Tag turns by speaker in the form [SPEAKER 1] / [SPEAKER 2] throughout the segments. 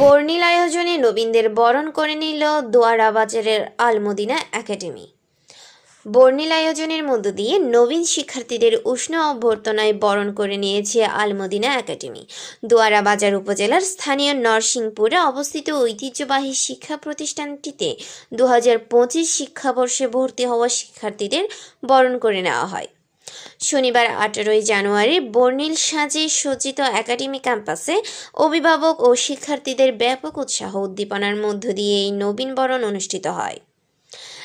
[SPEAKER 1] বর্ণিল আয়োজনে নবীনদের বরণ করে নিল দোয়ারা বাজারের আলমদিনা একাডেমি। বর্ণিল আয়োজনের মধ্য দিয়ে নবীন শিক্ষার্থীদের উষ্ণ অভ্যর্থনায় বরণ করে নিয়েছে আলমদিনা একাডেমি। দোয়ারা বাজার উপজেলার স্থানীয় নরসিংপুরে অবস্থিত ঐতিহ্যবাহী শিক্ষা প্রতিষ্ঠানটিতে দু হাজার পঁচিশ শিক্ষাবর্ষে ভর্তি হওয়া শিক্ষার্থীদের বরণ করে নেওয়া হয়। শনিবার আঠারোই জানুয়ারি বর্ণিল সাজে সজ্জিত একাডেমি ক্যাম্পাসে অভিভাবক ও শিক্ষার্থীদের ব্যাপক উৎসাহ উদ্দীপনার মধ্য দিয়ে এই নবীন বরণ অনুষ্ঠিত হয়।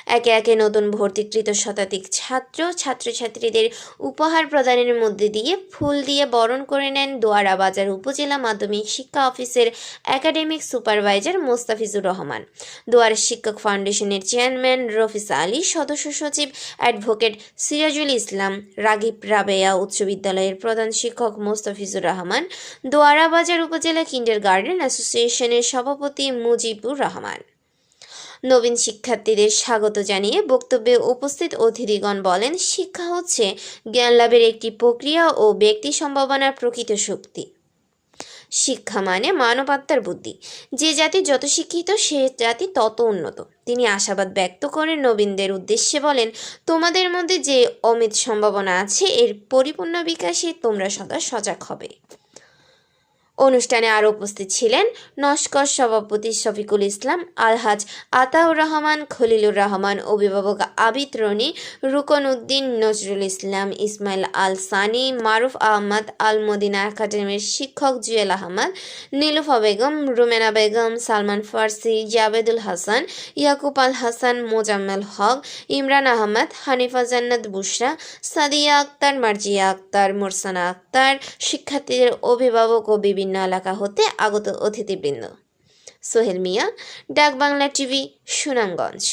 [SPEAKER 1] একে একে নতুন ভর্তিকৃত শতাধিক ছাত্র, ছাত্রছাত্রীদের উপহার প্রদানের মধ্যে দিয়ে ফুল দিয়ে বরণ করে নেন দোয়ারা বাজার উপজেলা মাধ্যমিক শিক্ষা অফিসের একাডেমিক সুপারভাইজার মোস্তাফিজুর রহমান। দোয়ারা শিক্ষক ফাউন্ডেশনের চেয়ারম্যান রফিস আলী, সদস্য সচিব অ্যাডভোকেট সিরাজুল ইসলাম, রাগিব রাবেয়া উচ্চ বিদ্যালয়ের প্রধান শিক্ষক মোস্তাফিজুর রহমান, দোয়ারা বাজার উপজেলা কিন্ডার গার্ডেন অ্যাসোসিয়েশনের সভাপতি মুজিবুর রহমান। নবীন শিক্ষার্থীদের স্বাগত জানিয়ে বক্তব্যে উপস্থিত অতিথিগণ বলেন, শিক্ষা হচ্ছে জ্ঞান লাভের একটি প্রক্রিয়া ও ব্যক্তি সম্ভাবনার প্রকৃত শক্তি। শিক্ষা মানে মানবাত্মার বুদ্ধি। যে জাতি যত শিক্ষিত, সে জাতি তত উন্নত। তিনি আশাবাদ ব্যক্ত করে নবীনদের উদ্দেশ্যে বলেন, তোমাদের মধ্যে যে অমিত সম্ভাবনা আছে, এর পরিপূর্ণ বিকাশে তোমরা সদা সজাগ হবে। অনুষ্ঠানে আরও উপস্থিত ছিলেন নস্কর সভাপতি শফিকুল ইসলাম, আলহাজ আতাউর রহমান, খলিলুর রহমান, অভিভাবক আবিদ রনি, রুকন উদ্দিন, নজরুল ইসলাম, ইসমাইল আল সানি মারুফ আহমদ আল মদিনা একাডেমির শিক্ষক জুয়েল আহমদ, নীলুফা বেগম, রুমেনা বেগম, সালমান ফার্সি, জাবেদুল হাসান, ইয়াকুব আল হাসান মোজাম্মেল হক, ইমরান আহমদ, হানিফা জান্নাত বুশরা, সাদিয়া আক্তার, মার্জিয়া আক্তার, মোরসানা আক্তার, শিক্ষার্থীদের অভিভাবক ও বিভিন্ন এলাকা হতে আগত অতিথিবৃন্দ। সোহেল মিয়া ডাক বাংলা টিভি সুনামগঞ্জ।